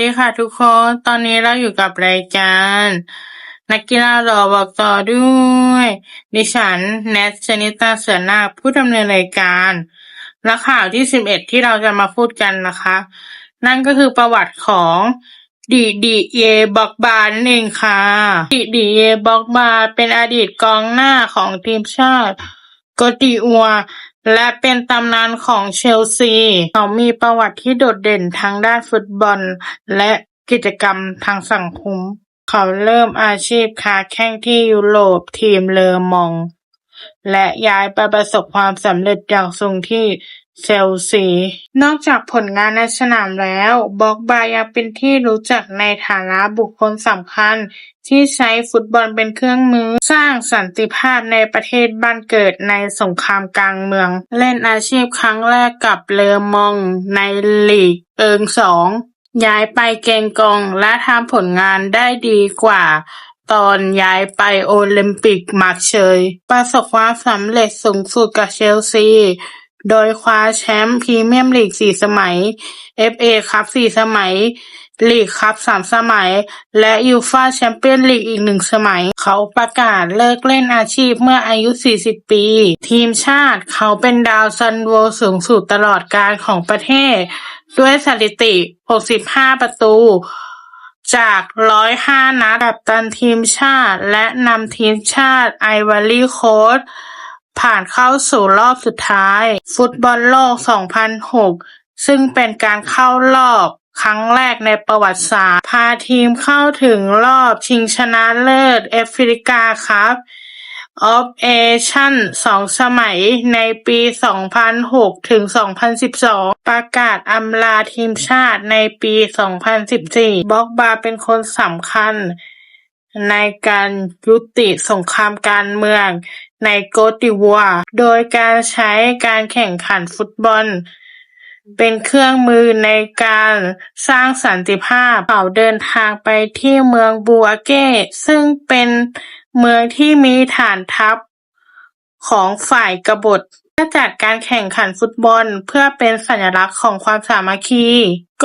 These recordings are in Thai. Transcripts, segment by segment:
ดีค่ะทุกคน ตอนนี้เราอยู่กับรายการ นักกีฬาหล่อบอกต่อด้วย ดิฉันแนทชนิตาเสือนาผู้ดำเนินรายการ และข่าวที่สิบเอ็ดที่เราจะมาพูดกันนะคะ นั่นก็คือประวัติของดีดีเยบอกบานั่นเองค่ะดีดีเยบอกบาเป็นอดีตกองหน้าของทีมชาติกติอัว และเป็นตำนานของเชลซี เขามีประวัติที่โดดเด่นทางด้านฟุตบอล และกิจกรรมทางสังคม เขาเริ่มอาชีพค้าแข่งที่ยุโรปทีมเลอมอง และย้ายไปประสบความสำเร็จอย่างสูงที่ เชลซี นอกจากผลงานในสนามแล้ว บ็อกบายังเป็นที่รู้จักในฐานะบุคคลสำคัญที่ใช้ฟุตบอลเป็นเครื่องมือ สร้างสันติภาพในประเทศบ้านเกิดในสงครามกลางเมือง เล่นอาชีพครั้งแรกกับเลอมองในลีกเอิงสองย้ายไปเกงกงและทำผลงานได้ดีกว่าตอนย้ายไปโอลิมปิกมาร์เชย ประสบความสำเร็จสูงสุดกับเชลซี โดยคว้าแชมป์พรีเมียร์ลีกสี่สมัย FA คัพสี่สมัย ลีกคัพสามสมัย และยูฟ่าแชมเปี้ยนลีกอีกหนึ่งสมัย เขาประกาศเลิกเล่นอาชีพเมื่ออายุ 40 ปี ทีมชาติเขาเป็นดาวซันโวสูงสุดตลอดกาลของประเทศ ด้วยสถิติ 65 ประตูจาก 105 นัดกัปตันทีมชาติ และนำทีมชาติไอวอรี่โคส ผ่านเข้าสู่รอบสุดท้ายฟุตบอลโลก2006ซึ่งเป็นการเข้ารอบครั้งแรกในประวัติศาสตร์ พาทีมเข้าถึงรอบชิงชนะเลิศแอฟริกาคัพ of Asian สองสมัยในปี 2006 ถึง 2012 ประกาศอำลาทีมชาติในปี 2014 บ็อกบาเป็นคนสำคัญในการยุติสงครามการเมือง ในโกติดิวัวโดยการใช้การแข่งขันฟุตบอลเป็นเครื่องมือในการสร้างสันติภาพ เขาเดินทางไปที่เมืองบูอาเก้ ซึ่งเป็นเมืองที่มีฐานทัพของฝ่ายกบฏเพื่อจัดการแข่งขันฟุตบอลเพื่อเป็นสัญลักษณ์ของความสามัคคี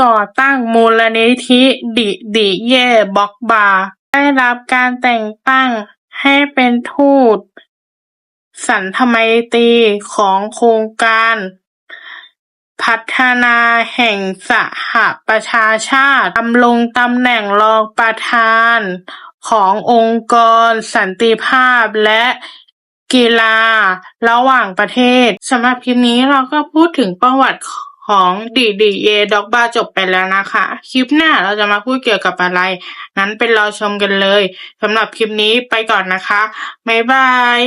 ก่อตั้งมูลนิธิดิดิเย่บ็อกบา ได้รับการแต่งตั้งให้เป็นทูต สันธไมตรีของโครงการพัฒนาแห่งสหประชาชาติ ดำรงตำแหน่งรองประธานขององค์กรสันติภาพและกีฬาระหว่างประเทศสำหรับคลิปนี้เราก็พูดถึงประวัติของดีดีเยด็อกบาจบไปแล้วนะคะ คลิปหน้าเราจะมาพูดเกี่ยวกับอะไร นั้นเป็นรอชมกันเลยสำหรับคลิปนี้ไปก่อนนะคะ บ๊ายบาย